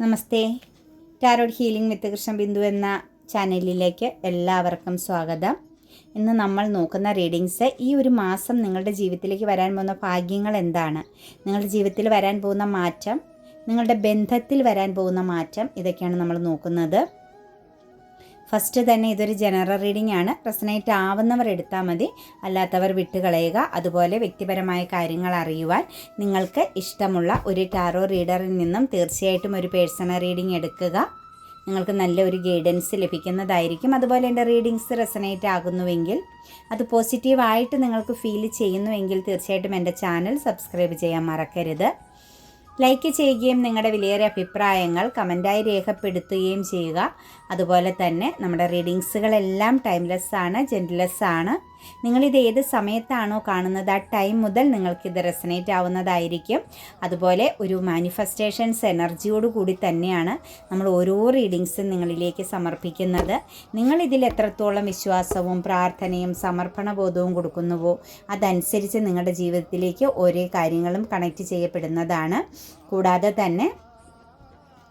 Namaste. Tarot healing with Krishna Bindu എന്ന ചാനലിലേക്ക് എല്ലാവർക്കും സ്വാഗതം. ഇന്ന് നമ്മൾ നോക്കുന്ന റീഡിങ്സ് ഈ ഒരു മാസം നിങ്ങളുടെ ജീവിതത്തിലേക്ക് വരാൻ പോകുന്ന ഭാഗ്യങ്ങൾ എന്താണ്? നിങ്ങളുടെ ജീവിതത്തിൽ വരാൻ പോകുന്ന മാറ്റം നിങ്ങളുടെ ബന്ധത്തിൽ വരാൻ പോകുന്ന മാറ്റം ഇതൊക്കെയാണ് നമ്മൾ നോക്കുന്നത്. ഫസ്റ്റ് തന്നെ ഇതൊരു ജനറൽ റീഡിംഗ് ആണ്. റെസനേറ്റ് ആവുന്നവർ എടുത്താൽ മതി. അല്ലാത്തവർ വിട്ടുകളയുക. അതുപോലെ വ്യക്തിപരമായ കാര്യങ്ങൾ അറിയുവാൻ നിങ്ങൾക്ക് ഇഷ്ടമുള്ള ഒരു ടാറോ റീഡറിൽ നിന്നും തീർച്ചയായിട്ടും ഒരു പേഴ്സണൽ റീഡിംഗ് എടുക്കുക. നിങ്ങൾക്ക് നല്ല ഒരു ഗൈഡൻസ് ലഭിക്കുന്നതായിരിക്കും. അതുപോലെ എന്റെ റീഡിങ്സ് റെസനേറ്റ് ആകുന്നുവെങ്കിൽ അത് പോസിറ്റീവായിട്ട് നിങ്ങൾക്ക് ഫീൽ ചെയ്യുന്നുവെങ്കിൽ തീർച്ചയായിട്ടും എന്റെ ചാനൽ സബ്സ്ക്രൈബ് ചെയ്യാൻ മറക്കരുത്. ലൈക്ക് ചെയ്യുകയും നിങ്ങളുടെ വിലയേറിയ അഭിപ്രായങ്ങൾ കമന്റായി രേഖപ്പെടുത്തുകയും ചെയ്യുക. അതുപോലെ തന്നെ നമ്മുടെ റീഡിങ്സുകളെല്ലാം ടൈംലെസ് ആണ് ജെന്റ്ലെസ് ആണ് നിങ്ങളിത് ഏത് സമയത്താണോ കാണുന്നത് ആ ടൈം മുതൽ നിങ്ങൾക്കിത് റെസനേറ്റ് ആവുന്നതായിരിക്കും. അതുപോലെ ഒരു മാനിഫെസ്റ്റേഷൻസ് എനർജിയോട് കൂടി തന്നെയാണ് നമ്മൾ ഓരോ റീഡിങ്സും നിങ്ങളിലേക്ക് സമർപ്പിക്കുന്നത്. നിങ്ങൾ ഇതിൽ എത്രത്തോളം വിശ്വാസവും പ്രാർത്ഥനയും സമർപ്പണബോധവും കൊടുക്കുന്നുവോ അതനുസരിച്ച് നിങ്ങളുടെ ജീവിതത്തിലേക്ക് ഓരോ കാര്യങ്ങളും കണക്റ്റ് ചെയ്യപ്പെടുന്നതാണ്. കൂടാതെ തന്നെ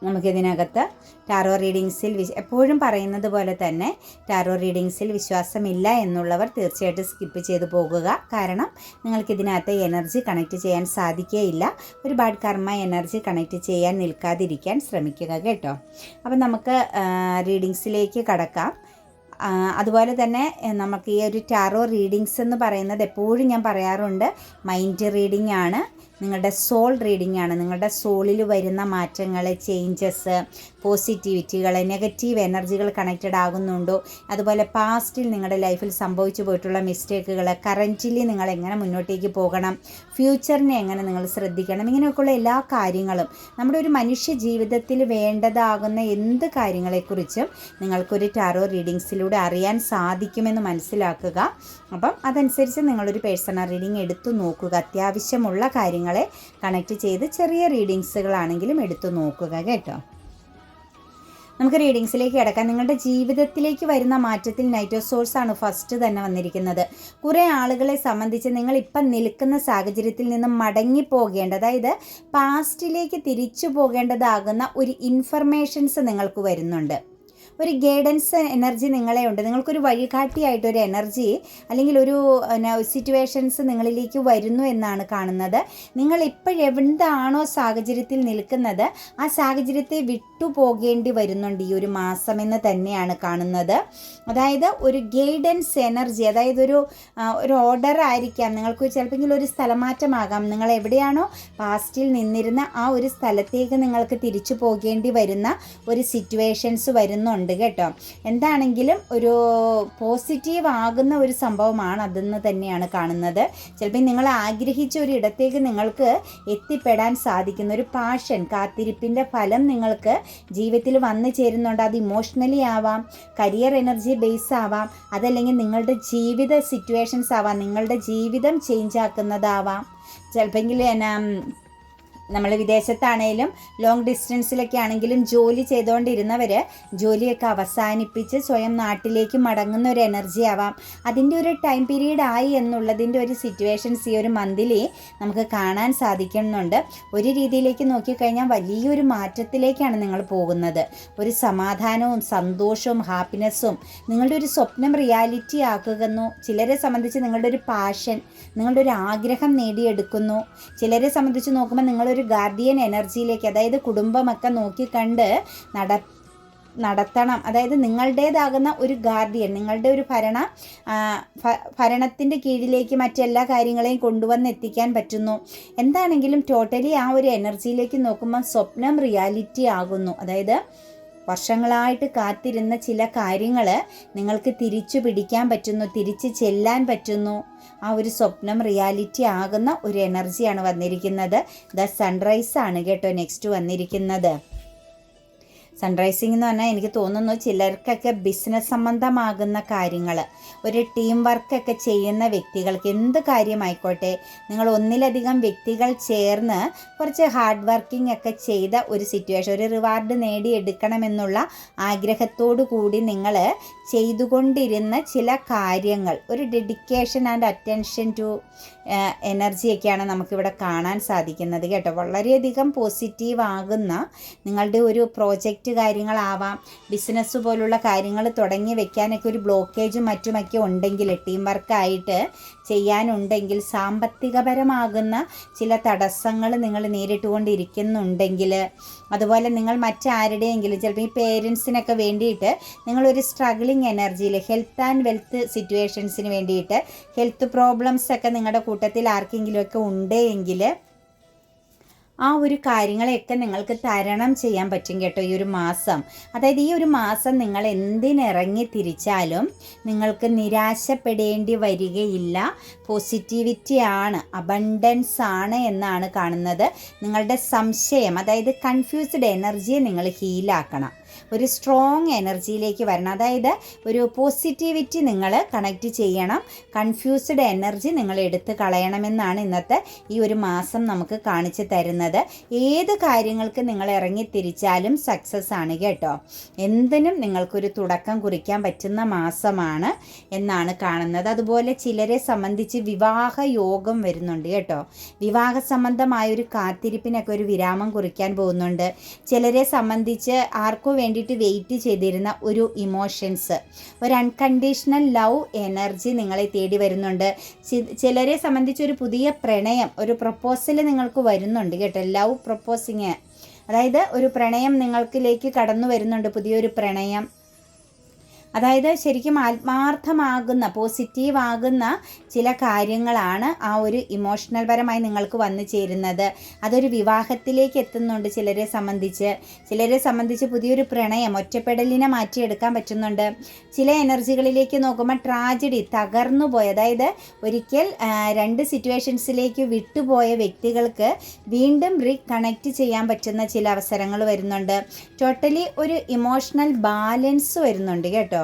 നമുക്കിതിനകത്ത് ടാറോ റീഡിങ്സിൽ വിശ് എപ്പോഴും പറയുന്നത് പോലെ തന്നെ ടാറോ റീഡിങ്സിൽ വിശ്വാസമില്ല എന്നുള്ളവർ തീർച്ചയായിട്ടും സ്കിപ്പ് ചെയ്ത് പോകുക. കാരണം നിങ്ങൾക്കിതിനകത്ത് എനർജി കണക്റ്റ് ചെയ്യാൻ സാധിക്കുകയില്ല ഒരുപാട് കർമ്മ എനർജി കണക്റ്റ് ചെയ്യാൻ നിൽക്കാതിരിക്കാൻ ശ്രമിക്കുക കേട്ടോ. അപ്പം നമുക്ക് റീഡിങ്സിലേക്ക് കടക്കാം. അതുപോലെ തന്നെ നമുക്ക് ഈ ഒരു ടാറോ റീഡിങ്സ് എന്ന് പറയുന്നത് എപ്പോഴും ഞാൻ പറയാറുണ്ട്. മൈൻഡ് റീഡിംഗ് ആണ് നിങ്ങളുടെ സോൾ റീഡിംഗ് ആണ്. നിങ്ങളുടെ സോളിൽ വരുന്ന മാറ്റങ്ങൾ ചേഞ്ചസ് പോസിറ്റിവിറ്റികൾ നെഗറ്റീവ് എനർജികൾ കണക്റ്റഡ് ആകുന്നുണ്ടോ? അതുപോലെ പാസ്റ്റിൽ നിങ്ങളുടെ ലൈഫിൽ സംഭവിച്ചു പോയിട്ടുള്ള മിസ്റ്റേക്കുകൾ കറന്റിലി നിങ്ങൾ എങ്ങനെ മുന്നോട്ടേക്ക് പോകണം? ഫ്യൂച്ചറിനെ എങ്ങനെ നിങ്ങൾ ശ്രദ്ധിക്കണം? ഇങ്ങനെയൊക്കെയുള്ള എല്ലാ കാര്യങ്ങളും നമ്മുടെ ഒരു മനുഷ്യ ജീവിതത്തിൽ വേണ്ടതാകുന്ന എന്ത് കാര്യങ്ങളെക്കുറിച്ചും നിങ്ങൾക്കൊരു ടാറോ റീഡിങ്സിലൂടെ അറിയാൻ സാധിക്കുമെന്ന് മനസ്സിലാക്കുക. അപ്പം അതനുസരിച്ച് നിങ്ങളൊരു പേഴ്സണൽ റീഡിങ് എടുത്തു നോക്കുക. അത്യാവശ്യമുള്ള കാര്യങ്ങളെ കണക്ട് ചെയ്ത് ചെറിയ റീഡിങ്സുകളാണെങ്കിലും എടുത്തു നോക്കുക കേട്ടോ. നമുക്ക് റീഡിങ്സിലേക്ക് കിടക്കാം. നിങ്ങളുടെ ജീവിതത്തിലേക്ക് വരുന്ന മാറ്റത്തിൽ നൈറ്റോ സോഴ്സ് ആണ് ഫസ്റ്റ് തന്നെ വന്നിരിക്കുന്നത്. കുറേ ആളുകളെ സംബന്ധിച്ച് നിങ്ങൾ ഇപ്പം നിൽക്കുന്ന സാഹചര്യത്തിൽ നിന്ന് മടങ്ങി പോകേണ്ട അതായത് പാസ്റ്റിലേക്ക് തിരിച്ചു പോകേണ്ടതാകുന്ന ഒരു ഇൻഫർമേഷൻസ് നിങ്ങൾക്ക് വരുന്നുണ്ട്. ഒരു ഗൈഡൻസ് എനർജി നിങ്ങളെ ഉണ്ട് നിങ്ങൾക്കൊരു വഴികാട്ടിയായിട്ട് ഒരു എനർജി അല്ലെങ്കിൽ ഒരു സിറ്റുവേഷൻസ് നിങ്ങളിലേക്ക് വരുന്നു എന്നാണ് കാണുന്നത്. നിങ്ങൾ ഇപ്പോഴെവിടാണോ സാഹചര്യത്തിൽ നിൽക്കുന്നത് ആ സാഹചര്യത്തെ വിട്ടുപോകേണ്ടി വരുന്നുണ്ട് ഈ ഒരു മാസം എന്ന് തന്നെയാണ് കാണുന്നത്. അതായത് ഒരു ഗൈഡൻസ് എനർജി അതായത് ഒരു ഒരു ഓർഡർ ആയിരിക്കാം. നിങ്ങൾക്ക് ചിലപ്പോൾ ഒരു സ്ഥലമാറ്റമാകാം. നിങ്ങൾ എവിടെയാണോ പാസ്റ്റിൽ നിന്നിരുന്ന ആ ഒരു സ്ഥലത്തേക്ക് നിങ്ങൾക്ക് തിരിച്ചു പോകേണ്ടി വരുന്ന ഒരു സിറ്റുവേഷൻസ് വരുന്നുണ്ട്. കേട്ടോ. എന്താണെങ്കിലും ഒരു പോസിറ്റീവ് ആകുന്ന ഒരു സംഭവമാണ് അതെന്ന് തന്നെയാണ് കാണുന്നത്. ചിലപ്പോൾ നിങ്ങൾ ആഗ്രഹിച്ച ഒരു ഇടത്തേക്ക് നിങ്ങൾക്ക് എത്തിപ്പെടാൻ സാധിക്കുന്ന ഒരു പാഷൻ കാത്തിരിപ്പിന്റെ ഫലം നിങ്ങൾക്ക് ജീവിതത്തിൽ വന്നു ചേരുന്നുണ്ട്. അത് ഇമോഷണലി ആവാം കരിയർ എനർജി ബേസ് ആവാം അതല്ലെങ്കിൽ നിങ്ങളുടെ ജീവിത സിറ്റുവേഷൻസ് ആവാം നിങ്ങളുടെ ജീവിതം ചേഞ്ച് ആക്കുന്നതാവാം. ചിലപ്പോൾ എന്നാ നമ്മൾ വിദേശത്താണേലും ലോങ് ഡിസ്റ്റൻസിലൊക്കെ ആണെങ്കിലും ജോലി ചെയ്തുകൊണ്ടിരുന്നവർ ജോലിയൊക്കെ അവസാനിപ്പിച്ച് സ്വയം നാട്ടിലേക്ക് മടങ്ങുന്ന ഒരു എനർജി ആവാം. അതിന്റെ ഒരു ടൈം പീരീഡ് ആയി എന്നുള്ളതിന്റെ ഒരു സിറ്റുവേഷൻസ് ഈ ഒരു മന്തിൽ നമുക്ക് കാണാൻ സാധിക്കുന്നുണ്ട്. ഒരു രീതിയിലേക്ക് നോക്കിക്കഴിഞ്ഞാൽ വലിയൊരു മാറ്റത്തിലേക്കാണ് നിങ്ങൾ പോകുന്നത്. ഒരു സമാധാനവും സന്തോഷവും ഹാപ്പിനെസ്സും നിങ്ങളുടെ ഒരു സ്വപ്നം റിയാലിറ്റി ആക്കുന്നു ചിലരെ സംബന്ധിച്ച് നിങ്ങളുടെ ഒരു പാഷൻ നിങ്ങളുടെ ഒരു ആഗ്രഹം നേടിയെടുക്കുന്നു. ചിലരെ സംബന്ധിച്ച് നോക്കുമ്പോൾ നിങ്ങളൊരു ഗാർഡിയൻ എനർജിയിലേക്ക് അതായത് കുടുംബമൊക്കെ നോക്കിക്കണ്ട് നട നടത്തണം. അതായത് നിങ്ങളുടേതാകുന്ന ഒരു ഗാർഡിയൻ നിങ്ങളുടെ ഒരു ഭരണ ഭരണത്തിന്റെ കീഴിലേക്ക് മറ്റെല്ലാ കാര്യങ്ങളെയും കൊണ്ടുവന്ന് എത്തിക്കാൻ പറ്റുന്നു. എന്താണെങ്കിലും ടോട്ടലി ആ ഒരു എനർജിയിലേക്ക് നോക്കുമ്പോൾ സ്വപ്നം റിയാലിറ്റി ആകുന്നു. അതായത് വർഷങ്ങളായിട്ട് കാത്തിരുന്ന ചില കാര്യങ്ങൾ നിങ്ങൾക്ക് തിരിച്ചു പിടിക്കാൻ പറ്റുന്നു തിരിച്ച് ചെല്ലാൻ പറ്റുന്നു. ആ ഒരു സ്വപ്നം റിയാലിറ്റി ആകുന്ന ഒരു എനർജിയാണ് വന്നിരിക്കുന്നത്. ദ സൺറൈസ് ആണ് കേട്ടോ നെക്സ്റ്റ് വന്നിരിക്കുന്നത്. സൺറൈസിംഗ് എന്ന് പറഞ്ഞാൽ എനിക്ക് തോന്നുന്നു ചിലർക്കൊക്കെ ബിസിനസ് സംബന്ധമാകുന്ന കാര്യങ്ങൾ ഒരു ടീം വർക്കൊക്കെ ചെയ്യുന്ന വ്യക്തികൾക്ക് എന്ത് കാര്യമായിക്കോട്ടെ നിങ്ങൾ ഒന്നിലധികം വ്യക്തികൾ ചേർന്ന് കുറച്ച് ഹാർഡ് വർക്കിംഗ് ഒക്കെ ചെയ്ത ഒരു സിറ്റുവേഷൻ ഒരു റിവാർഡ് നേടിയെടുക്കണമെന്നുള്ള ആഗ്രഹത്തോടു കൂടി നിങ്ങൾ ചെയ്തുകൊണ്ടിരുന്ന ചില കാര്യങ്ങൾ. ഒരു ഡെഡിക്കേഷൻ ആൻഡ് അറ്റൻഷൻ ടു എനർജിയൊക്കെയാണ് നമുക്കിവിടെ കാണാൻ സാധിക്കുന്നത് കേട്ടോ. വളരെയധികം പോസിറ്റീവ് ആകുന്ന നിങ്ങളുടെ ഒരു പ്രോജക്റ്റ് കാര്യങ്ങളാവാം ബിസിനസ് പോലുള്ള കാര്യങ്ങൾ തുടങ്ങി വെക്കാനൊക്കെ ഒരു ബ്ലോക്കേജും മറ്റുമൊക്കെ ഉണ്ടെങ്കിൽ ടീം വർക്കായിട്ട് ചെയ്യാനുണ്ടെങ്കിൽ സാമ്പത്തികപരമാകുന്ന ചില തടസ്സങ്ങൾ നിങ്ങൾ നേരിട്ടുകൊണ്ടിരിക്കുന്നുണ്ടെങ്കിൽ അതുപോലെ നിങ്ങൾ മറ്റാരുടെയെങ്കിലും ചിലപ്പോൾ ഈ പേരൻസിനൊക്കെ വേണ്ടിയിട്ട് നിങ്ങളൊരു സ്ട്രഗ്ലിംഗ് എനർജിയിൽ ഹെൽത്ത് ആൻഡ് വെൽത്ത് സിറ്റുവേഷൻസിന് വേണ്ടിയിട്ട് ഹെൽത്ത് പ്രോബ്ലംസ് ഒക്കെ നിങ്ങളുടെ കൂട്ടത്തിൽ ആർക്കെങ്കിലുമൊക്കെ ഉണ്ടെങ്കിൽ ആ ഒരു കാര്യങ്ങളെയൊക്കെ നിങ്ങൾക്ക് തരണം ചെയ്യാൻ പറ്റും കേട്ടോ ഈ ഒരു മാസം. അതായത് ഈ ഒരു മാസം നിങ്ങൾ എന്തിനിറങ്ങി തിരിച്ചാലും നിങ്ങൾക്ക് നിരാശപ്പെടേണ്ടി വരികയില്ല. പോസിറ്റിവിറ്റി ആണ് അബണ്ടൻസ് ആണ് എന്നാണ് കാണുന്നത്. നിങ്ങളുടെ സംശയം അതായത് കൺഫ്യൂസ്ഡ് എനർജിയെ നിങ്ങൾ ഹീലാക്കണം ഒരു സ്ട്രോങ് എനർജിയിലേക്ക് വരണം. അതായത് ഒരു പോസിറ്റിവിറ്റി നിങ്ങൾ കണക്റ്റ് ചെയ്യണം. കൺഫ്യൂസ്ഡ് എനർജി നിങ്ങൾ എടുത്ത് കളയണമെന്നാണ് ഇന്നത്തെ ഈ ഒരു മാസം നമുക്ക് കാണിച്ചു തരുന്നത്. ഏത് കാര്യങ്ങൾക്ക് നിങ്ങൾ ഇറങ്ങി തിരിച്ചാലും സക്സസ് ആണ് കേട്ടോ. എന്തിനും നിങ്ങൾക്കൊരു തുടക്കം കുറിക്കാൻ പറ്റുന്ന മാസമാണ് എന്നാണ് കാണുന്നത്. അതുപോലെ ചിലരെ സംബന്ധിച്ച് വിവാഹ യോഗം വരുന്നുണ്ട് കേട്ടോ. വിവാഹ സംബന്ധമായ ഒരു കാത്തിരിപ്പിനൊക്കെ ഒരു വിരാമം കുറിക്കാൻ പോകുന്നുണ്ട്. ചിലരെ സംബന്ധിച്ച് ആർക്കു വേണ്ടിയിട്ട് വെയിറ്റ് ചെയ്തിരുന്ന ഒരു ഇമോഷൻസ് ഒരു അൺകണ്ടീഷണൽ ലവ് എനർജി നിങ്ങളെ തേടി വരുന്നുണ്ട്. ചിലരെ സംബന്ധിച്ച് ഒരു പുതിയ പ്രണയം ഒരു പ്രപ്പോസൽ നിങ്ങൾക്ക് വരുന്നുണ്ട് കേട്ടോ. ലവ് പ്രപ്പോസിങ് അതായത് ഒരു പ്രണയം നിങ്ങൾക്കിലേക്ക് കടന്നു വരുന്നുണ്ട് പുതിയൊരു പ്രണയം. അതായത് ശരിക്കും ആത്മാർത്ഥമാകുന്ന പോസിറ്റീവ് ആകുന്ന ചില കാര്യങ്ങളാണ് ആ ഒരു ഇമോഷണൽ പരമായി നിങ്ങൾക്ക് വന്നു ചേരുന്നത്. അതൊരു വിവാഹത്തിലേക്ക് എത്തുന്നുണ്ട് ചിലരെ സംബന്ധിച്ച്. ചിലരെ സംബന്ധിച്ച് പുതിയൊരു പ്രണയം ഒറ്റപ്പെടലിനെ മാറ്റിയെടുക്കാൻ പറ്റുന്നുണ്ട്. ചില എനർജികളിലേക്ക് നോക്കുമ്പോൾ ട്രാജഡി തകർന്നു പോയ അതായത് ഒരിക്കൽ രണ്ട് സിറ്റുവേഷൻസിലേക്ക് വിട്ടുപോയ വ്യക്തികൾക്ക് വീണ്ടും റീകണക്റ്റ് ചെയ്യാൻ പറ്റുന്ന ചില അവസരങ്ങൾ വരുന്നുണ്ട്. ടോട്ടലി ഒരു ഇമോഷണൽ ബാലൻസ് വരുന്നുണ്ട് കേട്ടോ.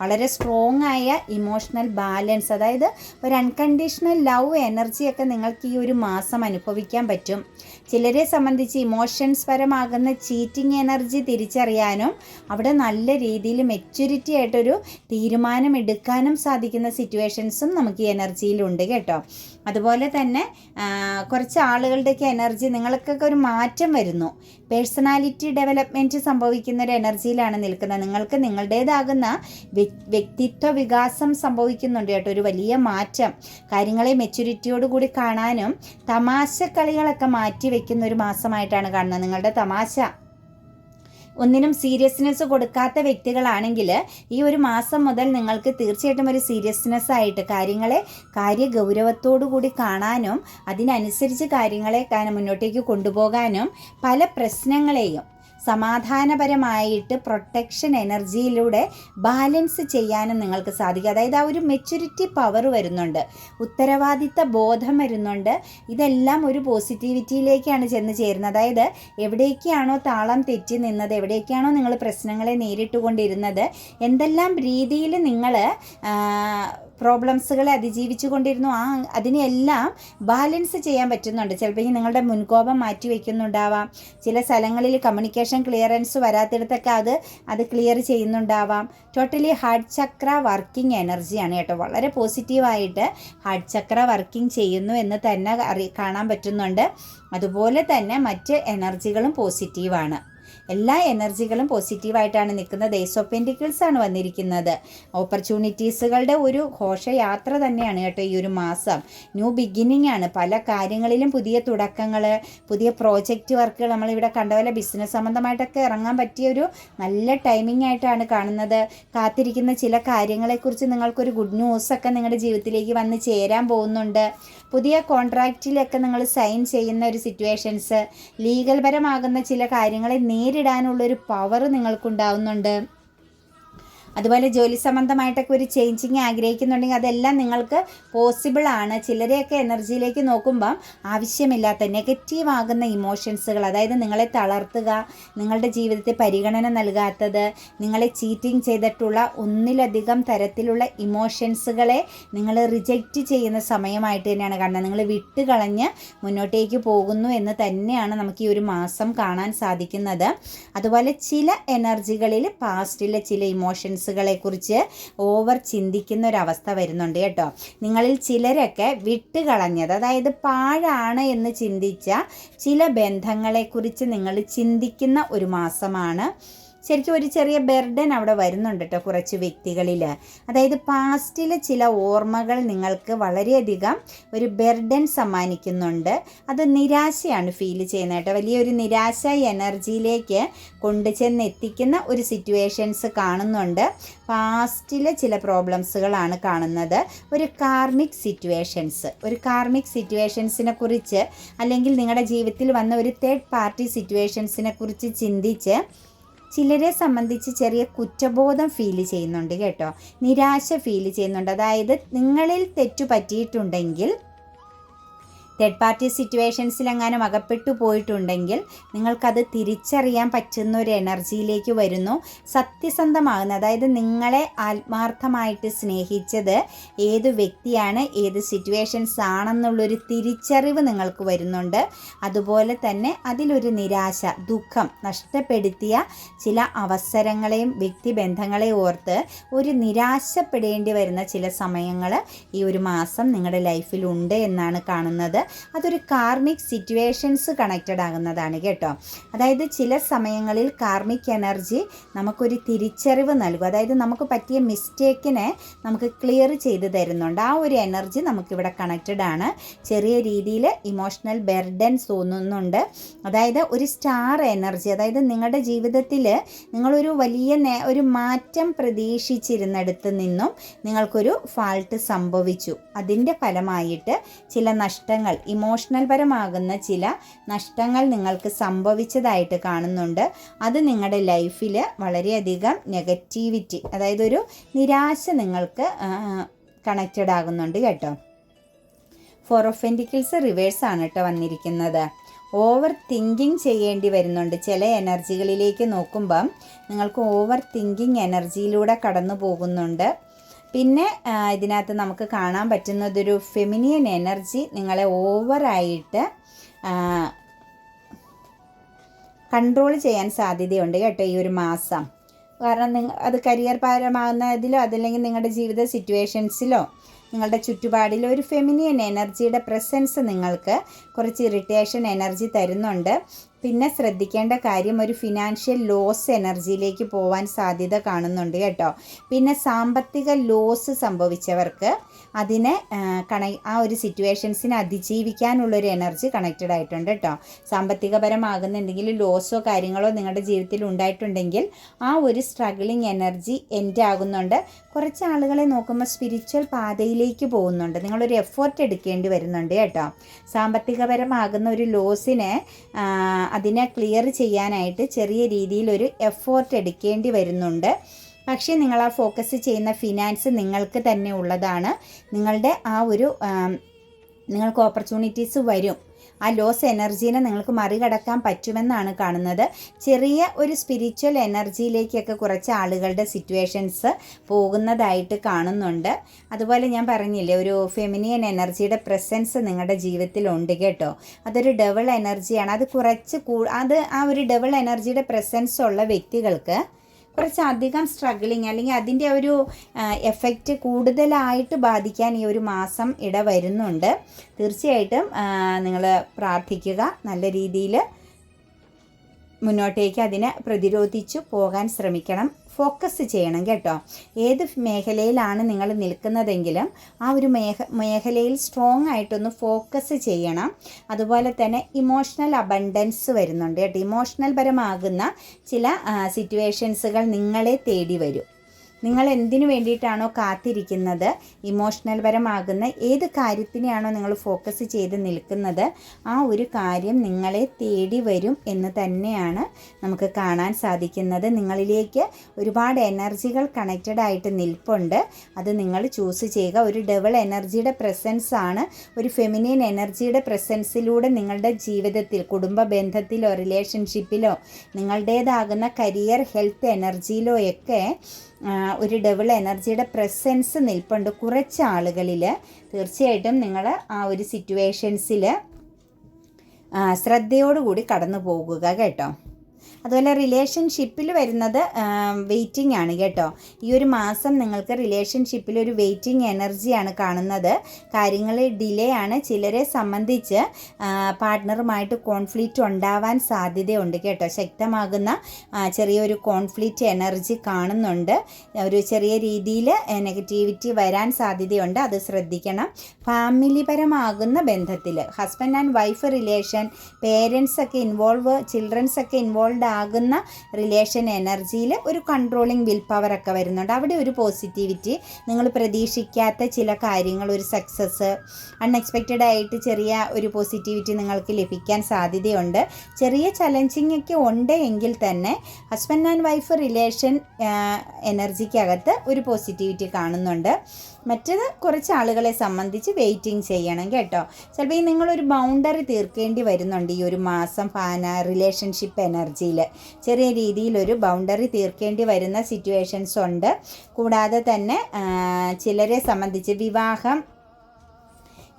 വളരെ സ്ട്രോങ് ആയ ഇമോഷണൽ ബാലൻസ് അതായത് ഒരു അൺകണ്ടീഷണൽ ലവ് എനർജിയൊക്കെ നിങ്ങൾക്ക് ഈ ഒരു മാസം അനുഭവിക്കാൻ പറ്റും. ചിലരെ സംബന്ധിച്ച് ഇമോഷൻസ് പരമാകുന്ന ചീറ്റിംഗ് എനർജി തിരിച്ചറിയാനും അവിടെ നല്ല രീതിയിൽ മെച്യൂരിറ്റി ആയിട്ടൊരു തീരുമാനം എടുക്കാനും സാധിക്കുന്ന സിറ്റുവേഷൻസും നമുക്ക് ഈ എനർജിയിലുണ്ട് കേട്ടോ. അതുപോലെ തന്നെ കുറച്ച് ആളുകളുടെയൊക്കെ എനർജി നിങ്ങൾക്കൊക്കെ ഒരു മാറ്റം വരുന്നു. പേഴ്സണാലിറ്റി ഡെവലപ്മെന്റ് സംഭവിക്കുന്ന ഒരു എനർജിയിലാണ് നിൽക്കുന്നത്. നിങ്ങൾക്ക് നിങ്ങളുടേതാകുന്ന വ്യക്തിത്വ വികാസം സംഭവിക്കുന്നുണ്ട് കേട്ടോ. ഒരു വലിയ മാറ്റം. കാര്യങ്ങളെ മെച്യൂരിറ്റിയോട് കൂടി കാണാനും തമാശ കളികളൊക്കെ മാറ്റി വെക്കുന്ന ഒരു മാസമായിട്ടാണ് കാണുന്നത്. നിങ്ങളുടെ തമാശ. ഒന്നിനും സീരിയസ്നെസ് കൊടുക്കാത്ത വ്യക്തികളാണെങ്കിൽ ഈ ഒരു മാസം മുതൽ നിങ്ങൾക്ക് തീർച്ചയായിട്ടും ഒരു സീരിയസ്നെസ് ആയിട്ട് കാര്യങ്ങളെ കാര്യ ഗൗരവത്തോടു കൂടി കാണാനും അതിനനുസരിച്ച് കാര്യങ്ങളെ മുന്നോട്ടേക്ക് കൊണ്ടുപോകാനും പല പ്രശ്നങ്ങളെയും സമാധാനപരമായിട്ട് പ്രൊട്ടക്ഷൻ എനർജിയിലൂടെ ബാലൻസ് ചെയ്യാനും നിങ്ങൾക്ക് സാധിക്കും. അതായത് ആ ഒരു മെച്യൂരിറ്റി പവർ വരുന്നുണ്ട്. ഉത്തരവാദിത്ത ബോധം വരുന്നുണ്ട്. ഇതെല്ലാം ഒരു പോസിറ്റിവിറ്റിയിലേക്കാണ് ചെന്ന് ചേരുന്നത്. അതായത് എവിടേക്കാണോ താളം തെറ്റി നിന്നത് എവിടേക്കാണോ നിങ്ങൾ പ്രശ്നങ്ങളെ നേരിട്ടുകൊണ്ടിരുന്നത് എന്തെല്ലാം രീതിയിൽ നിങ്ങൾ പ്രോബ്ലംസുകളെ അതിജീവിച്ചു കൊണ്ടിരുന്നു. ആ അതിനെല്ലാം ബാലൻസ് ചെയ്യാൻ പറ്റുന്നുണ്ട്. ചിലപ്പോൾ നിങ്ങളുടെ മുൻകോപം മാറ്റി വയ്ക്കുന്നുണ്ടാവാം ചില സ്ഥലങ്ങളിൽ കമ്മ്യൂണിക്കേഷൻ ക്ലിയറൻസ് വരാത്തിടത്തൊക്കെ അത് അത് ക്ലിയർ ചെയ്യുന്നുണ്ടാവാം. ടോട്ടലി ഹാർട്ട് ചക്ര വർക്കിംഗ് എനർജിയാണ് കേട്ടോ. വളരെ പോസിറ്റീവായിട്ട് ഹാർട്ട് ചക്ര വർക്കിംഗ് ചെയ്യുന്നു എന്ന് തന്നെ കാണാൻ പറ്റുന്നുണ്ട്. അതുപോലെ തന്നെ മറ്റ് എനർജികളും പോസിറ്റീവാണ് എല്ലാ എനർജികളും പോസിറ്റീവായിട്ടാണ് നിൽക്കുന്നത്. ഏസ് ഓഫ് പെന്റിക്കിൾസ് ആണ് വന്നിരിക്കുന്നത്. ഓപ്പർച്യൂണിറ്റീസുകളുടെ ഒരു ഘോഷയാത്ര തന്നെയാണ് കേട്ടോ ഈ ഒരു മാസം. ന്യൂ ബിഗിനിങ് ആണ്. പല കാര്യങ്ങളിലും പുതിയ തുടക്കങ്ങൾ പുതിയ പ്രോജക്റ്റ് വർക്കുകൾ നമ്മളിവിടെ കണ്ട പോലെ ബിസിനസ് സംബന്ധമായിട്ടൊക്കെ ഇറങ്ങാൻ പറ്റിയ ഒരു നല്ല ടൈമിംഗ് ആയിട്ടാണ് കാണുന്നത്. കാത്തിരിക്കുന്ന ചില കാര്യങ്ങളെക്കുറിച്ച് നിങ്ങൾക്കൊരു ഗുഡ് ന്യൂസൊക്കെ നിങ്ങളുടെ ജീവിതത്തിലേക്ക് വന്ന് ചേരാൻ പോകുന്നുണ്ട്. പുതിയ കോൺട്രാക്റ്റിലൊക്കെ നിങ്ങൾ സൈൻ ചെയ്യുന്ന ഒരു സിറ്റുവേഷൻസ് ലീഗൽ ലീഗൽപരമാകുന്ന ചില കാര്യങ്ങളെ നേരിടാനുള്ളൊരു പവർ നിങ്ങൾക്കുണ്ടാവുന്നുണ്ട്. അതുപോലെ ജോലി സംബന്ധമായിട്ടൊക്കെ ഒരു ചേഞ്ചിങ് ആഗ്രഹിക്കുന്നുണ്ടെങ്കിൽ അതെല്ലാം നിങ്ങൾക്ക് പോസിബിൾ ആണ്. ചിലരെയൊക്കെ എനർജിയിലേക്ക് നോക്കുമ്പം ആവശ്യമില്ലാത്ത നെഗറ്റീവ് ആകുന്ന ഇമോഷൻസുകൾ അതായത് നിങ്ങളെ തളർത്തുക നിങ്ങളുടെ ജീവിതത്തിൽ പരിഗണന നൽകാത്തത് നിങ്ങളെ ചീറ്റിംഗ് ചെയ്തിട്ടുള്ള ഒന്നിലധികം തരത്തിലുള്ള ഇമോഷൻസുകളെ നിങ്ങൾ റിജക്റ്റ് ചെയ്യുന്ന സമയമായിട്ട് തന്നെയാണ് കാണുന്നത്. നിങ്ങൾ വിട്ടുകളഞ്ഞ് മുന്നോട്ടേക്ക് പോകുന്നു എന്ന് തന്നെയാണ് നമുക്ക് ഈ ഒരു മാസം കാണാൻ സാധിക്കുന്നത്. അതുപോലെ ചില എനർജികളിൽ പാസ്റ്റിലെ ചില ഇമോഷൻസുകളെ കുറിച്ച് ഓവർ ചിന്തിക്കുന്ന ഒരവസ്ഥ വരുന്നുണ്ട് കേട്ടോ. നിങ്ങളിൽ ചിലരൊക്കെ വിട്ടുകളഞ്ഞത് അതായത് പാഴാണ് എന്ന് ചിന്തിച്ച ചില ബന്ധങ്ങളെക്കുറിച്ച് നിങ്ങൾ ചിന്തിക്കുന്ന ഒരു മാസമാണ്. ശരിക്കും ഒരു ചെറിയ ബെർഡൻ അവിടെ വരുന്നുണ്ട് കേട്ടോ കുറച്ച് വ്യക്തികളിൽ അതായത് പാസ്റ്റിലെ ചില ഓർമ്മകൾ നിങ്ങൾക്ക് വളരെയധികം ഒരു ബെർഡൻ സമ്മാനിക്കുന്നുണ്ട്. അത് നിരാശയാണ് ഫീൽ ചെയ്യുന്നത് കേട്ടോ വലിയൊരു നിരാശ എനർജിയിലേക്ക് കൊണ്ടുചെന്ന് എത്തിക്കുന്ന ഒരു സിറ്റുവേഷൻസ് കാണുന്നുണ്ട്. പാസ്റ്റിലെ ചില പ്രോബ്ലംസുകളാണ് കാണുന്നത്. ഒരു കാർമിക് സിറ്റുവേഷൻസ് ഒരു കാർമിക് സിറ്റുവേഷൻസിനെ കുറിച്ച് അല്ലെങ്കിൽ നിങ്ങളുടെ ജീവിതത്തിൽ വന്ന ഒരു തേർഡ് പാർട്ടി സിറ്റുവേഷൻസിനെ കുറിച്ച് ചിന്തിച്ച് ചിലരെ സംബന്ധിച്ച് ചെറിയ കുറ്റബോധം ഫീൽ ചെയ്യുന്നുണ്ട് കേട്ടോ. നിരാശ ഫീൽ ചെയ്യുന്നുണ്ട്. അതായത് നിങ്ങളിൽ തെറ്റു പറ്റിയിട്ടുണ്ടെങ്കിൽ തേർഡ് പാർട്ടി സിറ്റുവേഷൻസിൽ എങ്ങാനും അകപ്പെട്ടു പോയിട്ടുണ്ടെങ്കിൽ നിങ്ങൾക്കത് തിരിച്ചറിയാൻ പറ്റുന്ന ഒരു എനർജിയിലേക്ക് വരുന്നു. സത്യസന്ധമാകുന്ന അതായത് നിങ്ങളെ ആത്മാർത്ഥമായിട്ട് സ്നേഹിച്ചത് ഏത് വ്യക്തിയാണ് ഏത് സിറ്റുവേഷൻസ് ആണെന്നുള്ളൊരു തിരിച്ചറിവ് നിങ്ങൾക്ക് വരുന്നുണ്ട്. അതുപോലെ തന്നെ അതിലൊരു നിരാശ ദുഃഖം നഷ്ടപ്പെടുത്തിയ ചില അവസരങ്ങളെയും വ്യക്തിബന്ധങ്ങളെയും ഓർത്ത് ഒരു നിരാശപ്പെടേണ്ടി വരുന്ന ചില സമയങ്ങൾ ഈ ഒരു മാസം നിങ്ങളുടെ ലൈഫിലുണ്ട് എന്നാണ് കാണുന്നത്. അതൊരു കാർമിക് സിറ്റുവേഷൻസ് കണക്റ്റഡ് ആകുന്നതാണ് കേട്ടോ. അതായത് ചില സമയങ്ങളിൽ കാർമിക് എനർജി നമുക്കൊരു തിരിച്ചറിവ് നൽകും. അതായത് നമുക്ക് പറ്റിയ മിസ്റ്റേക്കിനെ നമുക്ക് ക്ലിയർ ചെയ്ത് തരുന്നുണ്ട്. ആ ഒരു എനർജി നമുക്കിവിടെ കണക്റ്റഡ് ആണ്. ചെറിയ രീതിയിൽ ഇമോഷണൽ ബെർഡൻ തോന്നുന്നുണ്ട്. അതായത് ഒരു സ്റ്റാർ എനർജി അതായത് നിങ്ങളുടെ ജീവിതത്തിൽ നിങ്ങളൊരു വലിയ ഒരു മാറ്റം പ്രതീക്ഷിച്ചിരുന്നിടത്ത് നിന്നും നിങ്ങൾക്കൊരു ഫാൾട്ട് സംഭവിച്ചു. അതിന്റെ ഫലമായിട്ട് ചില നഷ്ടങ്ങൾ ഇമോഷണൽ പരമാകുന്ന ചില നഷ്ടങ്ങൾ നിങ്ങൾക്ക് സംഭവിച്ചതായിട്ട് കാണുന്നുണ്ട്. അത് നിങ്ങളുടെ ലൈഫിൽ വളരെയധികം നെഗറ്റിവിറ്റി അതായത് ഒരു നിരാശ നിങ്ങൾക്ക് കണക്റ്റഡ് ആകുന്നുണ്ട് കേട്ടോ. ഫോർ ഓഫ് റിവേഴ്സ് ആണ് കേട്ടോ വന്നിരിക്കുന്നത്. ഓവർ തിങ്കിങ് ചെയ്യേണ്ടി വരുന്നുണ്ട്. ചില എനർജികളിലേക്ക് നോക്കുമ്പം നിങ്ങൾക്ക് ഓവർ തിങ്കിങ് എനർജിയിലൂടെ കടന്നു പോകുന്നുണ്ട് പിന്നെ ഇതിനകത്ത് നമുക്ക് കാണാൻ പറ്റുന്നതൊരു ഫെമിനിയൻ എനർജി നിങ്ങളെ ഓവറായിട്ട് കൺട്രോൾ ചെയ്യാൻ സാധ്യതയുണ്ട് കേട്ടോ ഈ ഒരു മാസം. കാരണം നിങ്ങൾ അത് കരിയർ പരമാകുന്നതിലോ അതല്ലെങ്കിൽ നിങ്ങളുടെ ജീവിത സിറ്റുവേഷൻസിലോ നിങ്ങളുടെ ചുറ്റുപാടിൽ ഒരു ഫെമിനിയൻ എനർജിയുടെ പ്രസൻസ് നിങ്ങൾക്ക് കുറച്ച് ഇറിറ്റേഷൻ എനർജി തരുന്നുണ്ട്. പിന്നെ ശ്രദ്ധിക്കേണ്ട കാര്യം ഒരു ഫിനാൻഷ്യൽ ലോസ് എനർജിയിലേക്ക് പോവാൻ സാധ്യത കാണുന്നുണ്ട് കേട്ടോ. പിന്നെ സാമ്പത്തിക ലോസ് സംഭവിച്ചവർക്ക് അതിനെ കണ ആ ഒരു സിറ്റുവേഷൻസിനെ അതിജീവിക്കാനുള്ളൊരു എനർജി കണക്റ്റഡ് ആയിട്ടുണ്ട് കേട്ടോ. സാമ്പത്തികപരമാകുന്ന എന്തെങ്കിലും ലോസോ കാര്യങ്ങളോ നിങ്ങളുടെ ജീവിതത്തിൽ ഉണ്ടായിട്ടുണ്ടെങ്കിൽ ആ ഒരു സ്ട്രഗിളിങ് എനർജി എൻഡ് ആകുന്നുണ്ട്. കുറച്ച് ആളുകളെ നോക്കുമ്പോൾ സ്പിരിച്വൽ പാതയിലേക്ക് പോകുന്നുണ്ട്. നിങ്ങളൊരു എഫേർട്ട് എടുക്കേണ്ടി വരുന്നുണ്ട് കേട്ടോ. സാമ്പത്തികപരമാകുന്ന ഒരു ലോസിനെ അതിനെ ക്ലിയർ ചെയ്യാനായിട്ട് ചെറിയ രീതിയിലൊരു എഫേർട്ട് എടുക്കേണ്ടി വരുന്നുണ്ട്. പക്ഷേ നിങ്ങൾ ആ ഫോക്കസ് ചെയ്യുന്ന ഫിനാൻസ് നിങ്ങൾക്ക് തന്നെ ഉള്ളതാണ്. നിങ്ങളുടെ ആ ഒരു നിങ്ങൾക്ക് ഓപ്പർച്യൂണിറ്റീസ് വരും. ആ ലോസ് എനർജീനെ നിങ്ങൾക്ക് മറികടക്കാൻ പറ്റുമെന്നാണ് കാണുന്നത്. ചെറിയ ഒരു സ്പിരിച്വൽ എനർജിയിലേക്കൊക്കെ കുറച്ച് ആളുകളുടെ സിറ്റുവേഷൻസ് പോകുന്നതായിട്ട് കാണുന്നുണ്ട്. അതുപോലെ ഞാൻ പറഞ്ഞില്ലേ ഒരു ഫെമിനിയൻ എനർജിയുടെ പ്രസൻസ് നിങ്ങളുടെ ജീവിതത്തിലുണ്ട് കേട്ടോ. അതൊരു ഡബിൾ എനർജിയാണ് അത് കുറച്ച് കൂ അത് ആ ഒരു ഡബിൾ എനർജിയുടെ പ്രസൻസ് ഉള്ള വ്യക്തികൾക്ക് കുറച്ചധികം സ്ട്രഗിളിങ് അല്ലെങ്കിൽ അതിന്റെ ഒരു എഫക്റ്റ് കൂടുതലായിട്ട് ബാധിക്കാൻ ഈ ഒരു മാസം ഇട വരുന്നുണ്ട്. തീർച്ചയായിട്ടും നിങ്ങൾ പ്രാർത്ഥിക്കുക. നല്ല രീതിയിൽ മുന്നോട്ടേക്ക് അതിനെ പ്രതിരോധിച്ചു പോകാൻ ശ്രമിക്കണം. ഫോക്കസ് ചെയ്യണം കേട്ടോ. ഏത് മേഖലയിലാണ് നിങ്ങൾ നിൽക്കുന്നതെങ്കിലും ആ ഒരു മേഖ മേഖലയിൽ സ്ട്രോങ് ആയിട്ടൊന്ന് ഫോക്കസ് ചെയ്യണം. അതുപോലെ തന്നെ ഇമോഷണൽ അബണ്ടൻസ് വരുന്നുണ്ട് കേട്ടോ. ഇമോഷണൽ പരമാകുന്ന ചില സിറ്റുവേഷൻസുകൾ നിങ്ങളെ തേടി വരും. നിങ്ങൾ എന്തിനു വേണ്ടിയിട്ടാണോ കാത്തിരിക്കുന്നത്? ഇമോഷണൽ പരമാകുന്ന ഏത് കാര്യത്തിനെയാണോ നിങ്ങൾ ഫോക്കസ് ചെയ്ത് നിൽക്കുന്നത്? ആ ഒരു കാര്യം നിങ്ങളെ തേടി വരും എന്ന് തന്നെയാണ് നമുക്ക് കാണാൻ സാധിക്കുന്നത്. നിങ്ങളിലേക്ക് ഒരുപാട് എനർജികൾ കണക്റ്റഡ് ആയിട്ട് നിൽപ്പുണ്ട്. അത് നിങ്ങൾ ചൂസ് ചെയ്യുക. ഒരു ഡബിൾ എനർജിയുടെ പ്രസൻസ് ആണ്. ഒരു ഫെമിനിയൻ എനർജിയുടെ പ്രസൻസിലൂടെ നിങ്ങളുടെ ജീവിതത്തിൽ കുടുംബ ബന്ധത്തിലോ റിലേഷൻഷിപ്പിലോ നിങ്ങളുടേതാകുന്ന കരിയർ ഹെൽത്ത് എനർജിയിലോ ഒക്കെ ഒരു ഡബിൾ എനർജിയുടെ പ്രസൻസ് നിൽപ്പുണ്ട് കുറച്ച് ആളുകളിൽ തീർച്ചയായിട്ടും നിങ്ങൾ ആ ഒരു സിറ്റുവേഷൻസിൽ ശ്രദ്ധയോടുകൂടി കടന്നു പോകുക കേട്ടോ. അതുപോലെ റിലേഷൻഷിപ്പിൽ വരുന്നത് വെയിറ്റിംഗ് ആണ് കേട്ടോ. ഈ ഒരു മാസം നിങ്ങൾക്ക് റിലേഷൻഷിപ്പിൽ ഒരു വെയിറ്റിംഗ് എനർജിയാണ് കാണുന്നത്. കാര്യങ്ങൾ ഡിലേ ആണ്. ചിലരെ സംബന്ധിച്ച് പാർട്ട്ണറുമായിട്ട് കോൺഫ്ലിക്റ്റ് ഉണ്ടാവാൻ സാധ്യതയുണ്ട് കേട്ടോ. ശക്തമാകുന്ന ചെറിയൊരു കോൺഫ്ലിക്റ്റ് എനർജി കാണുന്നുണ്ട്. ഒരു ചെറിയ രീതിയിൽ നെഗറ്റിവിറ്റി വരാൻ സാധ്യതയുണ്ട്. അത് ശ്രദ്ധിക്കണം. ഫാമിലിപരമാകുന്ന ബന്ധത്തിൽ husband and wife relation parents ഒക്കെ ഇൻവോൾവ് ചിൽഡ്രൻസ് ഒക്കെ ഇൻവോൾവ് ആകുന്ന റിലേഷൻ എനർജിയിൽ ഒരു കൺട്രോളിങ് വിൽ പവർ ഒക്കെ വരുന്നുണ്ട്. അവിടെ ഒരു പോസിറ്റിവിറ്റി നിങ്ങൾ പ്രതീക്ഷിക്കാത്ത ചില കാര്യങ്ങൾ ഒരു സക്സസ് അൺഎക്സ്പെക്റ്റഡ് ആയിട്ട് ചെറിയ ഒരു പോസിറ്റിവിറ്റി നിങ്ങൾക്ക് ലഭിക്കാൻ സാധ്യതയുണ്ട്. ചെറിയ ചലഞ്ചിങ് ഒക്കെ ഉണ്ട് എങ്കിൽ തന്നെ ഹസ്ബൻഡ് ആൻഡ് വൈഫ് റിലേഷൻ എനർജിക്കകത്ത് ഒരു പോസിറ്റിവിറ്റി കാണുന്നുണ്ട്. മറ്റത് കുറച്ച് ആളുകളെ സംബന്ധിച്ച് വെയിറ്റിംഗ് ചെയ്യണം കേട്ടോ. ചിലപ്പോൾ ഈ നിങ്ങളൊരു ബൗണ്ടറി തീർക്കേണ്ടി വരുന്നുണ്ട് ഈ ഒരു മാസം ഫാന റിലേഷൻഷിപ്പ് എനർജിയിൽ ചെറിയ രീതിയിലൊരു ബൗണ്ടറി തീർക്കേണ്ടി വരുന്ന സിറ്റുവേഷൻസ് ഉണ്ട്. കൂടാതെ തന്നെ ചിലരെ സംബന്ധിച്ച് വിവാഹം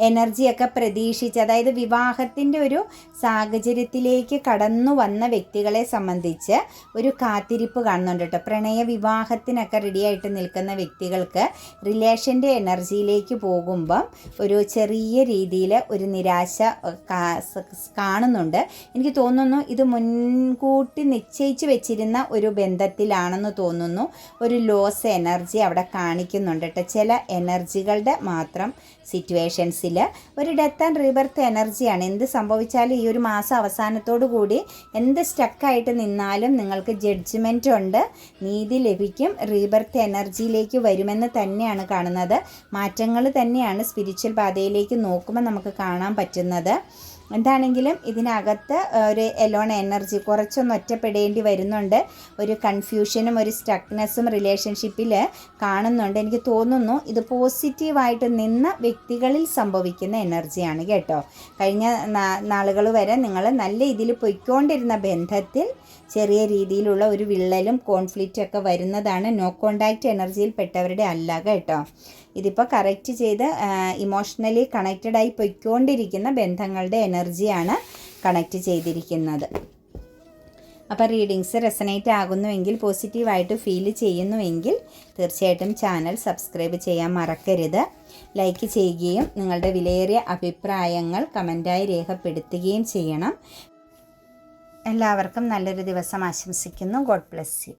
എനർജിയൊക്കെ പ്രതീക്ഷിച്ച് അതായത് വിവാഹത്തിന്റെ ഒരു സാഹചര്യത്തിലേക്ക് കടന്നു വന്ന വ്യക്തികളെ സംബന്ധിച്ച് ഒരു കാത്തിരിപ്പ് കാണുന്നുണ്ട് കേട്ടോ. പ്രണയ വിവാഹത്തിനൊക്കെ റെഡിയായിട്ട് നിൽക്കുന്ന വ്യക്തികൾക്ക് റിലേഷന്റെ എനർജിയിലേക്ക് പോകുമ്പം ഒരു ചെറിയ രീതിയിൽ ഒരു നിരാശ കാണുന്നുണ്ട്. എനിക്ക് തോന്നുന്നു ഇത് മുൻകൂട്ടി നിശ്ചയിച്ച് വെച്ചിരുന്ന ഒരു ബന്ധത്തിലാണെന്ന് തോന്നുന്നു. ഒരു ലോസ് എനർജി അവിടെ കാണിക്കുന്നുണ്ട് കേട്ടോ. ചില എനർജികളുടെ മാത്രം സിറ്റുവേഷൻസിൽ ഒരു ഡെത്ത് ആൻഡ് റീബർത്ത് എനർജിയാണ് എന്ത് സംഭവിച്ചാലും ഈ ഒരു മാസം അവസാനത്തോടു കൂടി എന്ത് സ്റ്റക്കായിട്ട് നിന്നാലും നിങ്ങൾക്ക് ജഡ്ജ്മെന്റ് ഉണ്ട്. നീതി ലഭിക്കും. റീബർത്ത് എനർജിയിലേക്ക് വരുമെന്ന് തന്നെയാണ് കാണുന്നത്. മാറ്റങ്ങൾ തന്നെയാണ് സ്പിരിച്വൽ പാതയിലേക്ക് നോക്കുമ്പോൾ നമുക്ക് കാണാൻ പറ്റുന്നത്. എന്താണെങ്കിലും ഇതിനകത്ത് ഒരു എലോൺ എനർജി കുറച്ചൊന്ന് ഒറ്റപ്പെടേണ്ടി വരുന്നുണ്ട്. ഒരു കൺഫ്യൂഷനും ഒരു സ്റ്റക്നെസ്സും റിലേഷൻഷിപ്പിൽ കാണുന്നുണ്ട്. എനിക്ക് തോന്നുന്നു ഇത് പോസിറ്റീവായിട്ട് നിന്ന വ്യക്തികളിൽ സംഭവിക്കുന്ന എനർജിയാണ് കേട്ടോ. കഴിഞ്ഞ നാളുകൾ വരെ നിങ്ങൾ നല്ല ഇതിൽ പൊയ്ക്കൊണ്ടിരുന്ന ബന്ധത്തിൽ ചെറിയ രീതിയിലുള്ള ഒരു വിള്ളലും കോൺഫ്ലിക്റ്റൊക്കെ വരുന്നതാണ് നോ കോണ്ടാക്റ്റ് എനർജിയിൽ പെട്ടവരുടെ അല്ല കേട്ടോ. ഇതിപ്പോൾ കറക്റ്റ് ചെയ്ത് ഇമോഷണലി കണക്റ്റഡായി പൊയ്ക്കൊണ്ടിരിക്കുന്ന ബന്ധങ്ങളുടെ എനർജിയാണ് കണക്റ്റ് ചെയ്തിരിക്കുന്നത്. അപ്പോൾ റീഡിങ്സ് റെസനേറ്റ് ആകുന്നുവെങ്കിൽ പോസിറ്റീവായിട്ട് ഫീൽ ചെയ്യുന്നുവെങ്കിൽ തീർച്ചയായിട്ടും ചാനൽ സബ്സ്ക്രൈബ് ചെയ്യാൻ മറക്കരുത്. ലൈക്ക് ചെയ്യുകയും നിങ്ങളുടെ വിലയേറിയ അഭിപ്രായങ്ങൾ കമന്റായി രേഖപ്പെടുത്തുകയും ചെയ്യണം. എല്ലാവർക്കും നല്ലൊരു ദിവസം ആശംസിക്കുന്നു. God bless you